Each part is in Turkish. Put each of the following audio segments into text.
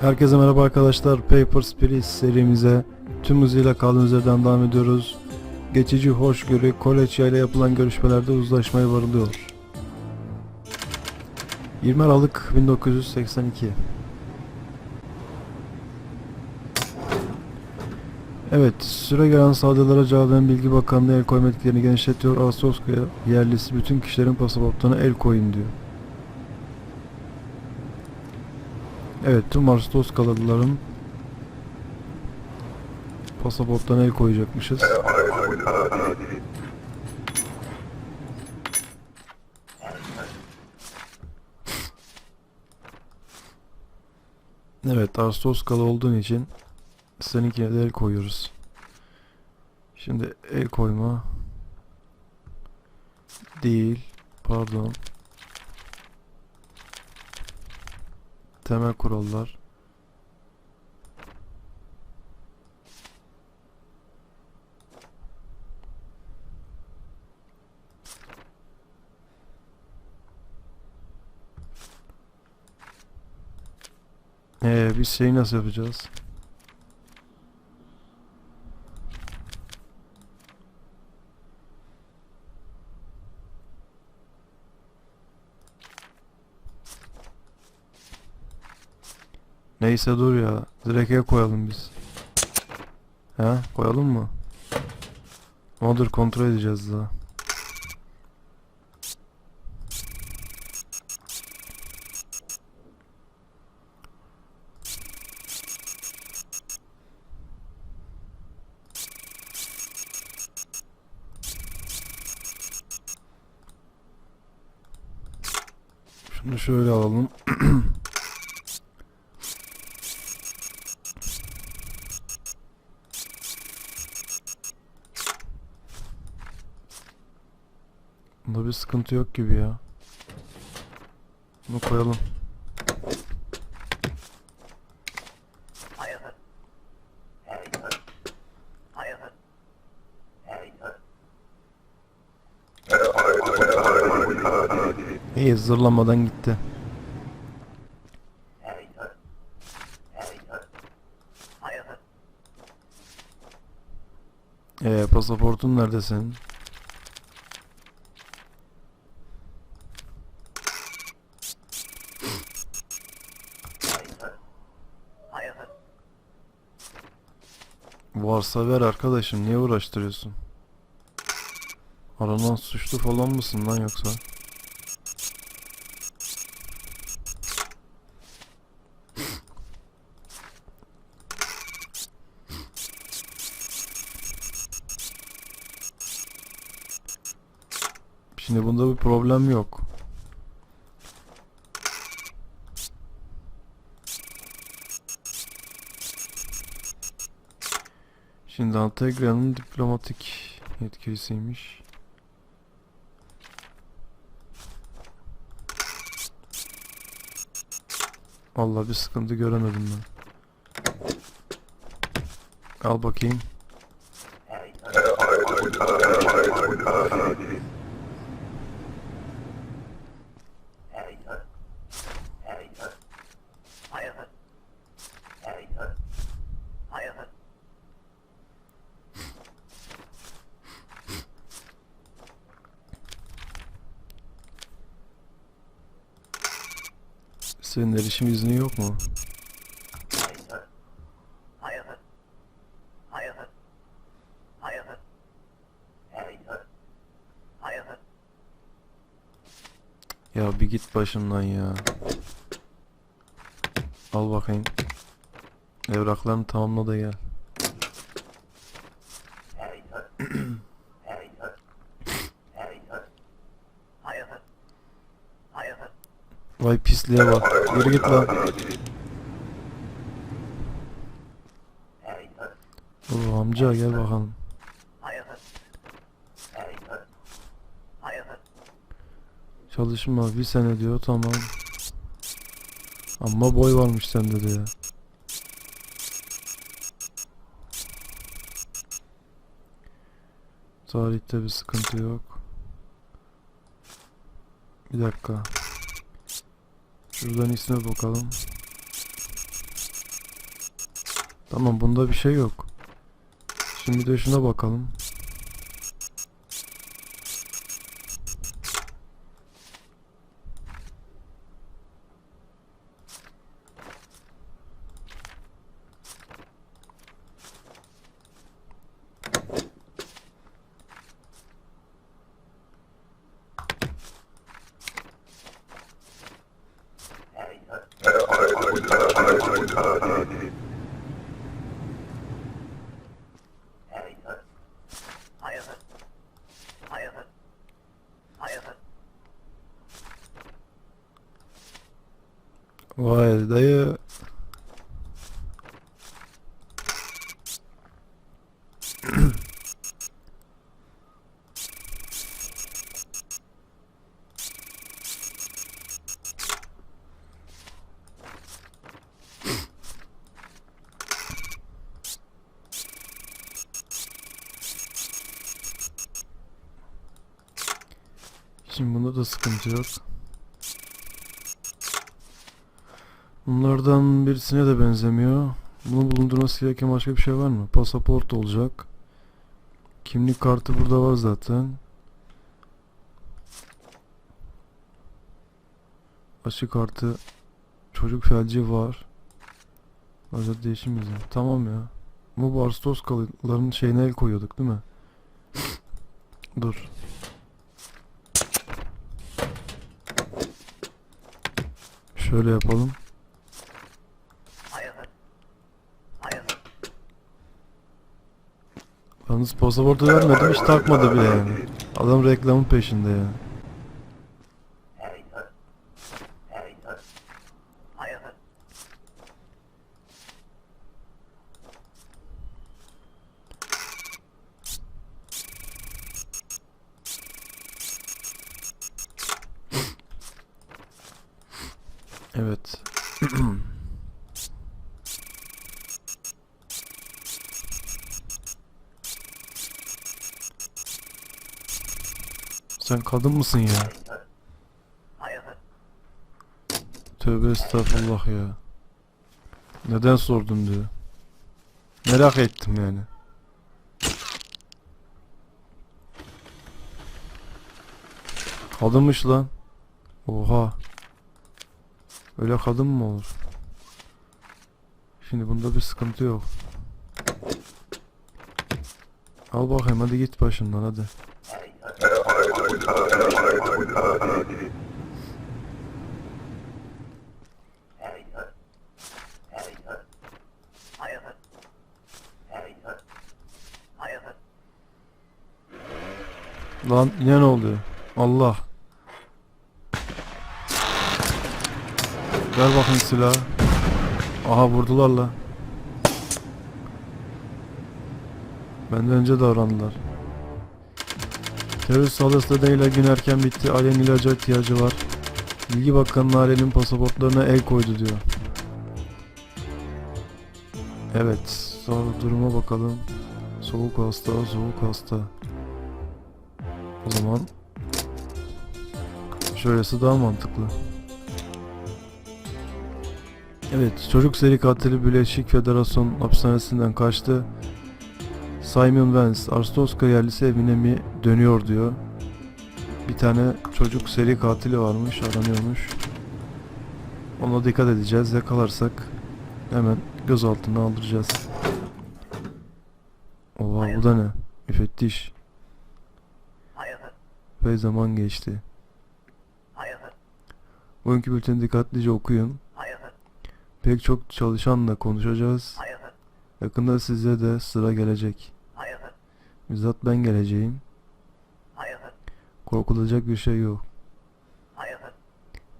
Herkese merhaba arkadaşlar. Papers, Please serimize tüm hızıyla kaldığımız yerden devam ediyoruz. Geçici hoşgörü, Kolej ile yapılan görüşmelerde uzlaşmaya varılıyor. 20 Aralık 1982 Evet, süre gelen saldırılara cevaben Bilgi Bakanlığı el koyma etkilerini genişletiyor. Ağustos'ya yerlisi bütün kişilerin pasaportuna el koyun diyor. Evet tüm Ağustos'kalıların pasaportlarına el koyacakmışız. Evet Ağustos'kalı olduğun için seninkine de el koyuyoruz. Şimdi el koyma değil pardon temel kurallar Ee, biz şeyi nasıl yapacağız? Neyse dur ya. Direkt el koyalım biz. He? Koyalım mı? Ama dur kontrol edeceğiz daha. Şunu şöyle alalım. sıkıntı yok gibi ya. Bunu koyalım. İyi zırlamadan gitti. Ee, pasaportun nerede Varsa ver arkadaşım niye uğraştırıyorsun? Aranan suçlu falan mısın lan yoksa? Şimdi bunda bir problem yok. Şimdi Antalya'nın diplomatik yetkilisiymiş. Vallahi bir sıkıntı göremedim ben. Al bakayım. Senin erişim izni yok mu? Ya bir git başımdan ya. Al bakayım. Evraklarını tamamla da gel. Pisliğe bak. Yürü git lan. Oo, amca gel bakalım. Çalışma bir sene diyor tamam. Ama boy varmış sende de ya. Tarihte bir sıkıntı yok. Bir dakika. Şuradan isme bakalım. Tamam bunda bir şey yok. Şimdi de şuna bakalım. から出て sıkıntı. Bunlardan birisine de benzemiyor. Bunu bulundurması gereken başka bir şey var mı? Pasaport olacak. Kimlik kartı burada var zaten. Aşı kartı çocuk felci var. Özel değişim izni. Tamam ya. Bu Barstos kalıların şeyine el koyuyorduk değil mi? Dur. Şöyle yapalım. Yalnız pasaportu vermedim hiç takmadı bile yani. Adam reklamın peşinde ya. Evet. Sen kadın mısın ya? Tövbe estağfurullah ya. Neden sordun diyor. Merak ettim yani. Kadınmış lan. Oha. Öyle kadın mı olur? Şimdi bunda bir sıkıntı yok. Al bakayım hadi git başından hadi. Lan yine ne oluyor? Allah. Ver bakayım silahı. Aha vurdular la. Benden önce davrandılar. Terörist saldırısı nedeniyle gün erken bitti. Ailenin ilaca ihtiyacı var. Bilgi Bakanı'nın ailenin pasaportlarına el koydu diyor. Evet. Sonra duruma bakalım. Soğuk hasta, soğuk hasta. O zaman şöylesi daha mantıklı. Evet, çocuk seri katili Birleşik Federasyon hapishanesinden kaçtı. Simon Vance, Arstoska yerlisi evine mi dönüyor diyor. Bir tane çocuk seri katili varmış, aranıyormuş. Ona dikkat edeceğiz. Yakalarsak hemen gözaltına aldıracağız. Oha bu da ne? Müfettiş. Ve zaman geçti. Bugünkü bülteni dikkatlice okuyun. Pek çok çalışanla konuşacağız. Yakında size de sıra gelecek. Bizzat ben geleceğim. Korkulacak bir şey yok.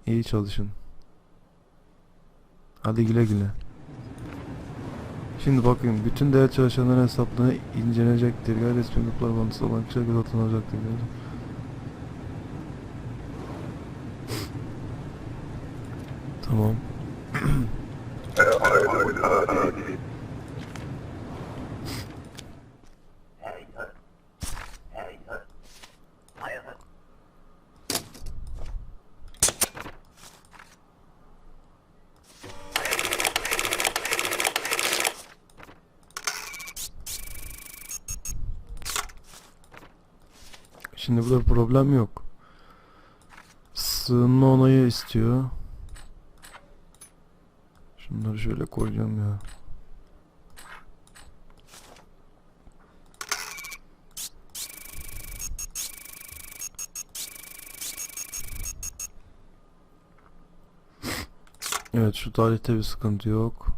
İyi çalışın. Hadi güle güle. Şimdi bakın bütün değer çalışanların hesaplarını incelenecektir. Gayri resmi gruplar bağlantısı olan kişiler gözaltına alacaktır. Tamam. Şimdi burada problem yok. Sığınma onayı istiyor. Şunları şöyle koyacağım ya. Evet şu tarihte bir sıkıntı yok.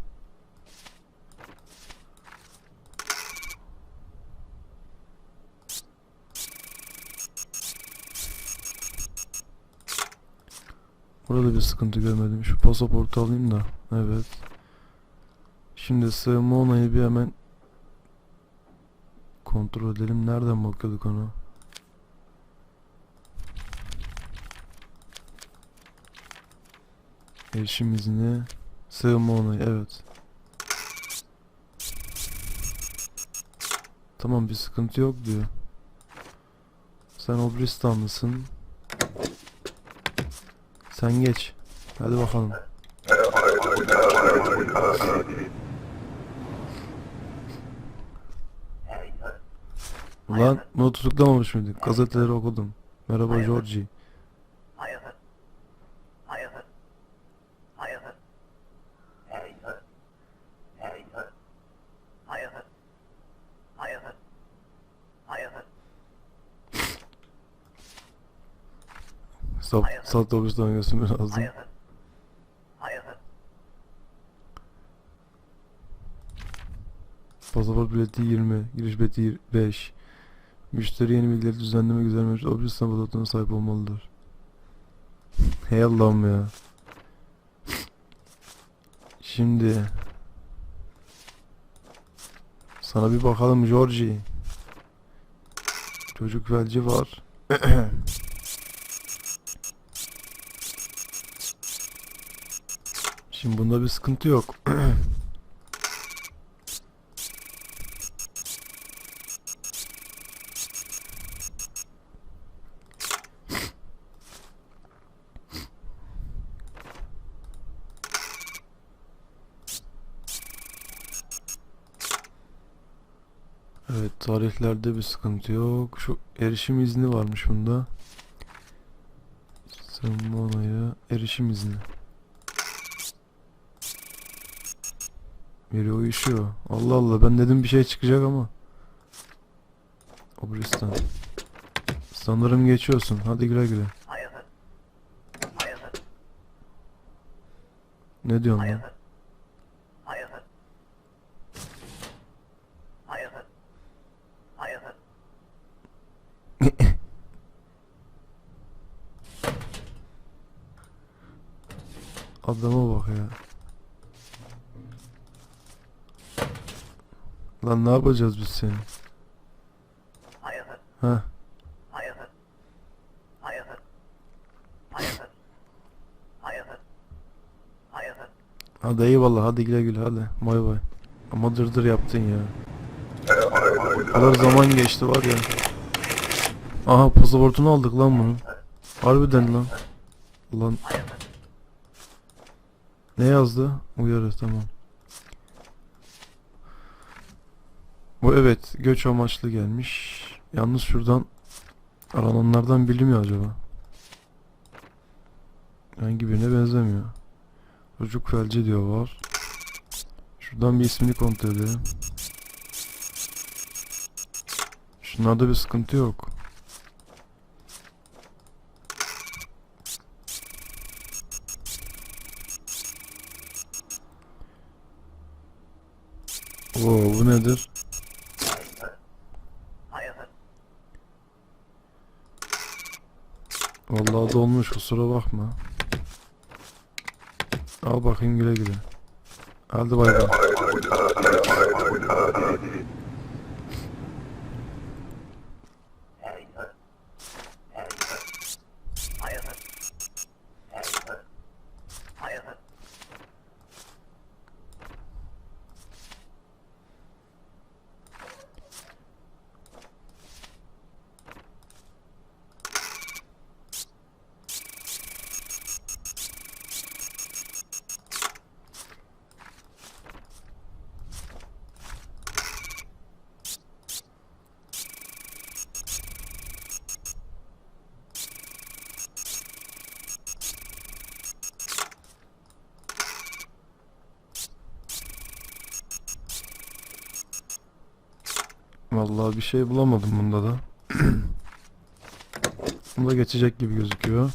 Burada bir sıkıntı görmedim. Şu pasaportu alayım da. Evet. Şimdi sığınma onayı bir hemen kontrol edelim. Nereden bakıyorduk ona? Erişim izni. Sığınma onayı. Evet. Tamam bir sıkıntı yok diyor. Sen Obristanlısın. Sen geç. Hadi bakalım. Ulan bunu tutuklamamış mıydık? Gazeteleri okudum. Merhaba Georgie. Sat, sat obüsten göstermem lazım. Pasaport bileti 20, giriş bileti 5. Müşteri yeni bilgileri düzenleme güzel mevcut. Obüsten pasaportuna sahip olmalıdır. Hey Allah'ım ya. Şimdi sana bir bakalım Georgie. Çocuk felci var. Şimdi bunda bir sıkıntı yok. Evet tarihlerde bir sıkıntı yok. Şu erişim izni varmış bunda. Sığınma onayı, erişim izni. Biri uyuşuyor. Allah Allah ben dedim bir şey çıkacak ama. Obristan. Sanırım geçiyorsun. Hadi güle güle. Ne diyorsun lan? Adama bak ya. Lan ne yapacağız biz seni? Ha? Hadi eyvallah hadi güle güle hadi. Bay bay. Ama dırdır yaptın ya. O kadar zaman geçti var ya. Aha pasaportunu aldık lan bunu. Harbiden lan. Lan. Ne yazdı? Uyarı tamam. Bu evet göç amaçlı gelmiş. Yalnız şuradan arananlardan biri mi acaba? Hangi birine benzemiyor. Çocuk felci diyor var. Şuradan bir ismini kontrol edelim. Şunlarda bir sıkıntı yok. Oo bu nedir? Vallahi dolmuş kusura bakma. Al bakayım güle güle. Hadi bay bay. Vallahi bir şey bulamadım bunda da. Bunda geçecek gibi gözüküyor.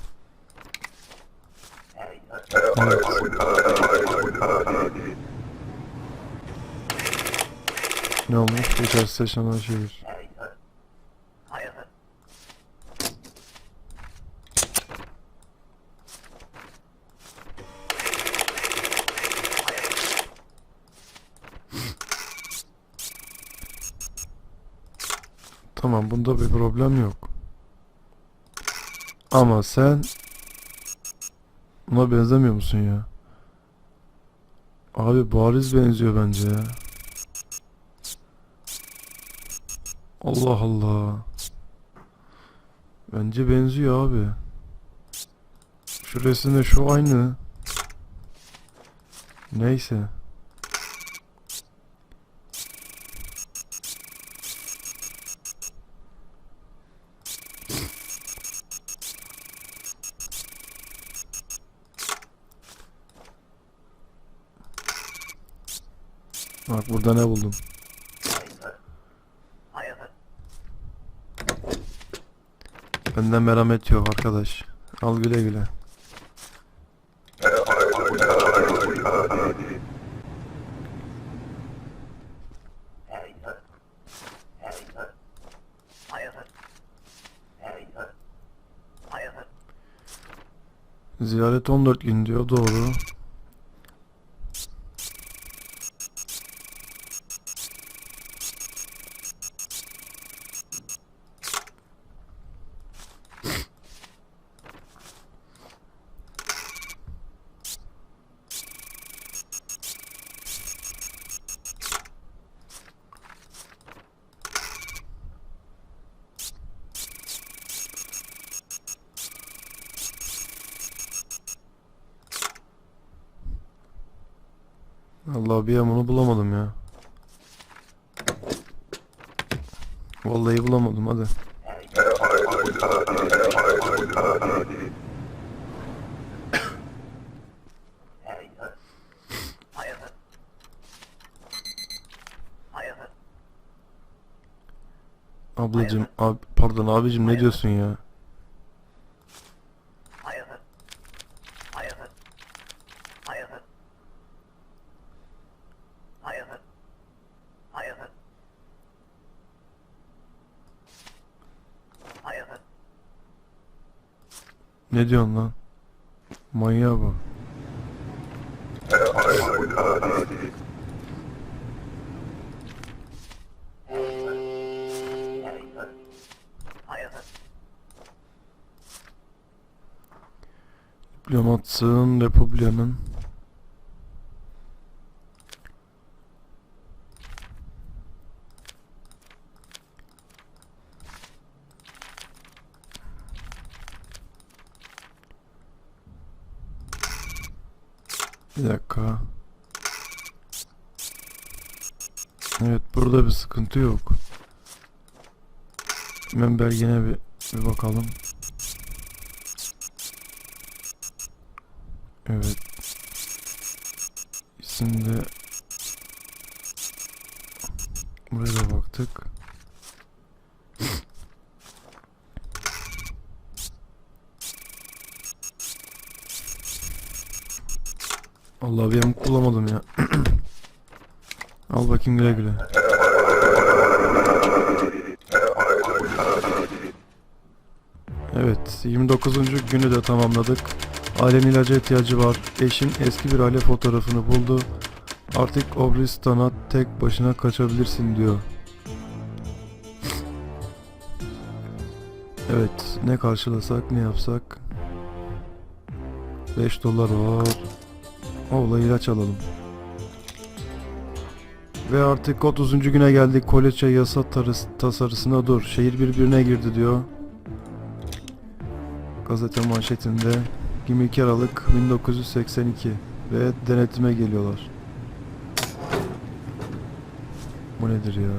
Ne olmuş? Geçer station'a çevir. Tamam bunda bir problem yok. Ama sen buna benzemiyor musun ya? Abi bariz benziyor bence ya. Allah Allah. Bence benziyor abi. Şu resimde şu aynı. Neyse. Burada ne buldum. Benden merhamet yok arkadaş. Al güle güle. Ziyaret 14 gün diyor doğru. An bunu bulamadım ya. Vallahi bulamadım hadi. Ablacım, ab pardon abicim ne diyorsun ya? Ne diyorsun lan? Manyağa bak. Diplomatsın, Republia'nın. Bir dakika. Evet burada bir sıkıntı yok. Hemen belgene bir, bir bakalım. Evet. 9. günü de tamamladık. Ailenin ilaca ihtiyacı var. Eşin eski bir aile fotoğrafını buldu. Artık Obristan'a tek başına kaçabilirsin diyor. Evet, ne karşılasak, ne yapsak? 5 dolar var. Oğla ilaç alalım. Ve artık 30. güne geldik. Koleçe yasa tasarısına dur. Şehir birbirine girdi diyor. Gazete manşetinde 22 Aralık 1982 ve denetime geliyorlar. Bu nedir ya?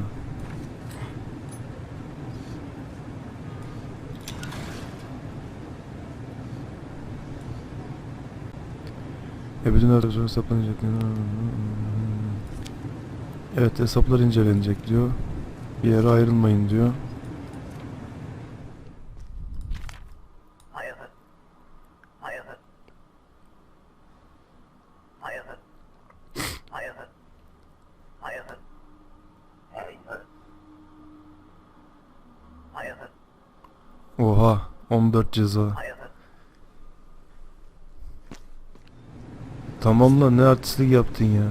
E bütün aracı hesaplanacak. Evet hesaplar incelenecek diyor. Bir yere ayrılmayın diyor. Hayırdır? Hayırdır? Hayırdır? Hayırdır? Hayırdır? Hayırdır? Hayırdır? Oha 14 ceza. Tamam lan ne artistlik yaptın ya.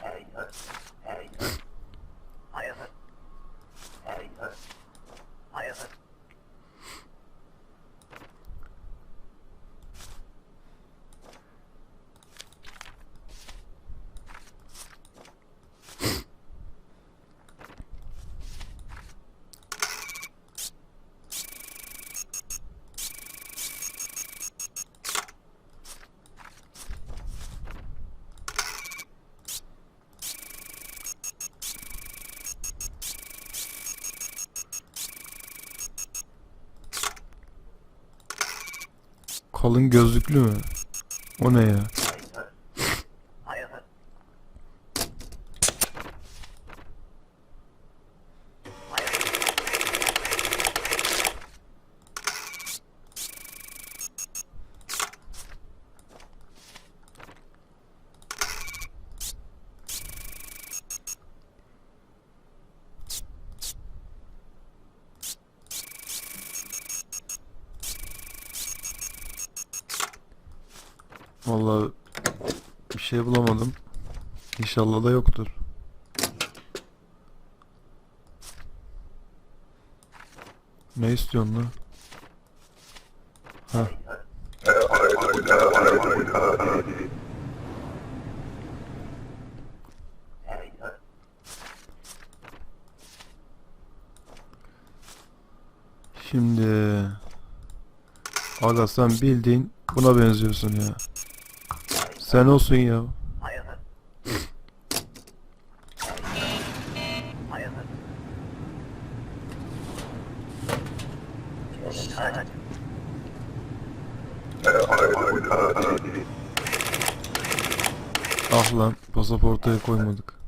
Hayırdır? Hayırdır? Hayırdır? Hayırdır? Hayırdır? Kalın gözlüklü mü? O ne ya? Hayırdır? Vallahi bir şey bulamadım. İnşallah da yoktur. Ne istiyorsun lan? Ha. Şimdi Aga sen bildiğin buna benziyorsun ya. Sen olsun ya. Hayırdır? Hayırdır? Hayırdır? Ah lan pasaportaya koymadık.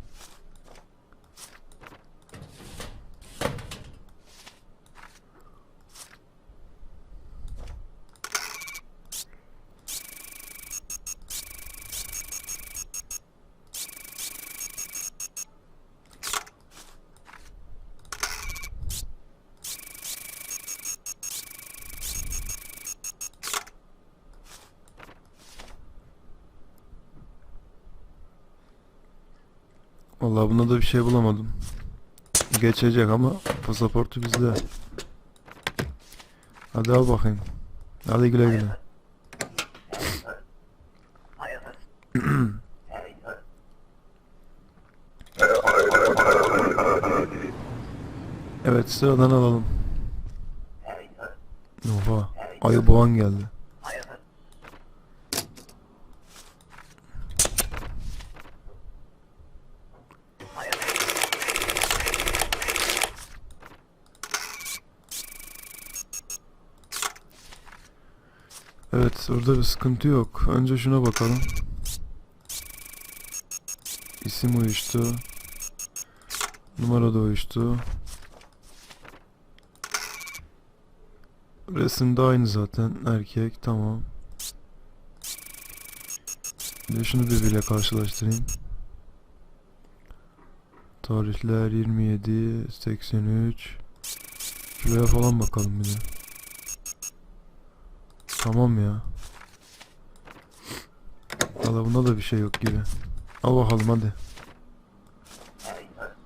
Vallahi bunda da bir şey bulamadım. Geçecek ama pasaportu bizde. Hadi al bakayım. Hadi güle güle. Evet sıradan alalım. Oha. Ayı boğan geldi. Hayırdır? Hayırdır? Orada bir sıkıntı yok. Önce şuna bakalım. İsim uyuştu. Numara da uyuştu. Resim de aynı zaten. Erkek tamam. Bir şunu birbiriyle karşılaştırayım. Tarihler 27, 83. Şuraya falan bakalım bir de. Tamam ya. Valla bunda da bir şey yok gibi. Al bakalım hadi. Hayırdır?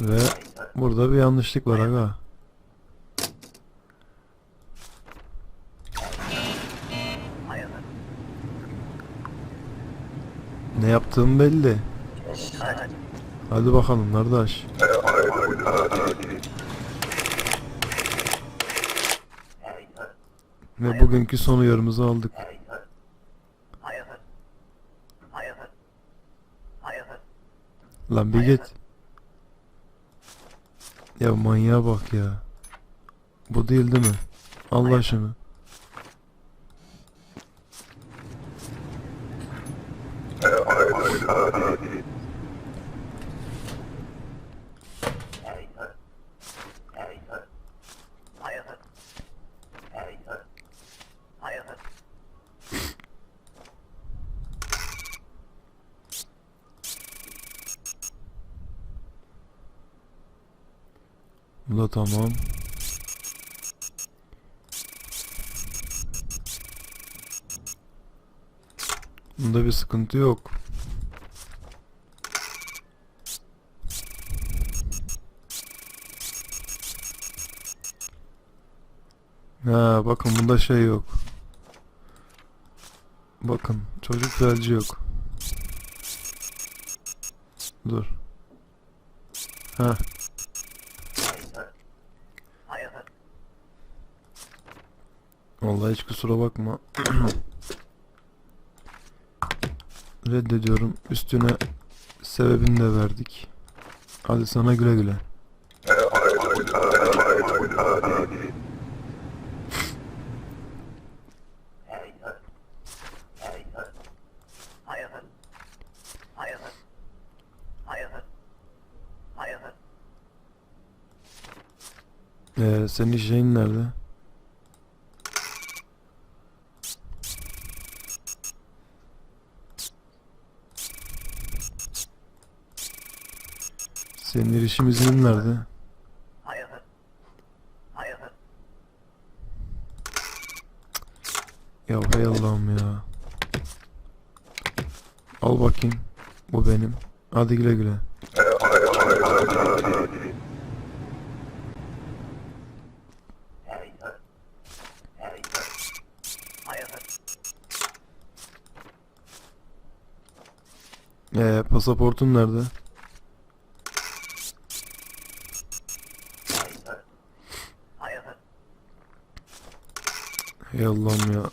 Ve burada bir yanlışlık var aga. Ne yaptığım belli. Hadi bakalım kardeş. Ve bugünkü son uyarımızı aldık. Lan bir git. Ya manyağa bak ya. Bu değil değil mi? Allah aşkına. Hayırdır? Hayırdır? Hayırdır? Hayırdır? Hayırdır? Bu da tamam. Bunda bir sıkıntı yok. Ha bakın bunda şey yok. Bakın çocuk felci yok. Dur. Ha Hayırdır? Hayırdır? Vallahi hiç kusura bakma. Reddediyorum. Üstüne sebebini de verdik. Hadi sana güle güle. Ee, senin şeyin nerede? Senin erişim iznin nerede? Hayırdır? Hayırdır? Ya hay Allah'ım ya. Al bakayım. Bu benim. Hadi güle güle. Ee, pasaportun nerede? Hayırdır? Hayırdır? Hay Allah'ım ya.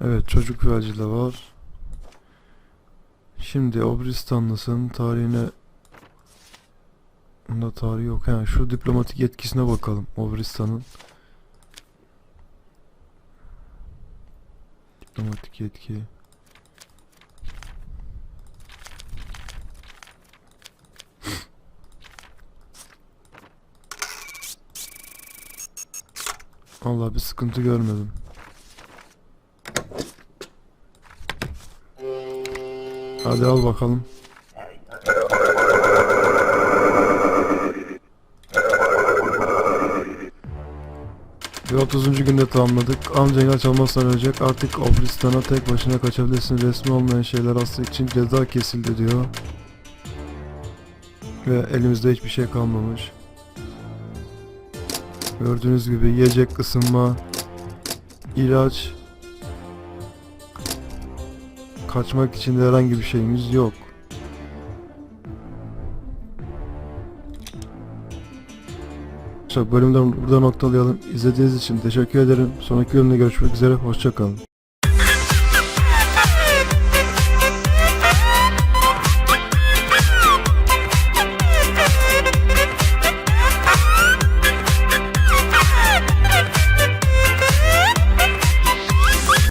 Evet çocuk de var. Şimdi Obristanlısın tarihine tarihi yok. Ha, şu diplomatik yetkisine bakalım Obristan'ın. Diplomatik yetki. Allah bir sıkıntı görmedim. Hadi al bakalım. Ve 30. günde tamamladık. Amca ilaç almazsan ölecek. Artık Obristan'a tek başına kaçabilirsin. Resmi olmayan şeyler aslı için ceza kesildi diyor. Ve elimizde hiçbir şey kalmamış. Gördüğünüz gibi yiyecek ısınma, ilaç, kaçmak için de herhangi bir şeyimiz yok. Çok bölümden burada noktalayalım. İzlediğiniz için teşekkür ederim. Sonraki bölümde görüşmek üzere. Hoşçakalın.